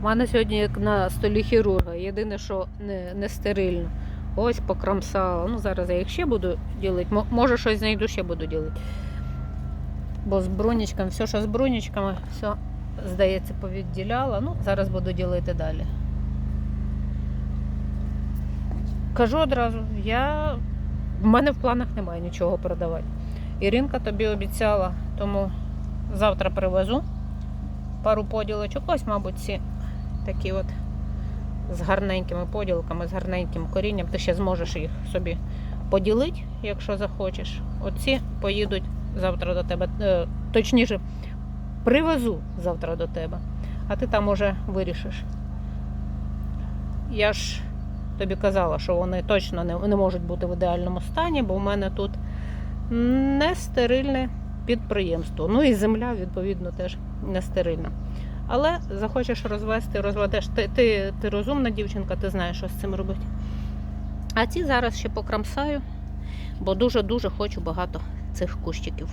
У мене сьогодні як на столі хірурга. Єдине, що не, не стерильно. Ось покромсала. Ну, зараз я їх ще буду ділити. Може, щось знайду, ще буду ділити. Бо з бронічками, все, що з бронічками, все, здається, повідділяла. Ну, зараз буду ділити далі. Кажу одразу, я... в мене в планах немає нічого продавати. Іринка тобі обіцяла, тому завтра привезу пару поділочок. Ось, мабуть, ці такі от з гарненькими поділками, з гарненьким корінням. Ти ще зможеш їх собі поділити, якщо захочеш. Оці поїдуть завтра до тебе. Е, Точніше, привезу завтра до тебе, а ти там уже вирішиш. Я ж тобі казала, що вони точно не, не можуть бути в ідеальному стані, бо в мене тут не стерильне підприємство. Ну і земля, відповідно, теж не стерильна. Але захочеш розвести, розведеш. Ти, ти, ти розумна дівчинка, ти знаєш, що з цим робити. А ці зараз ще покрамсаю, бо дуже-дуже хочу багато цих кущиків.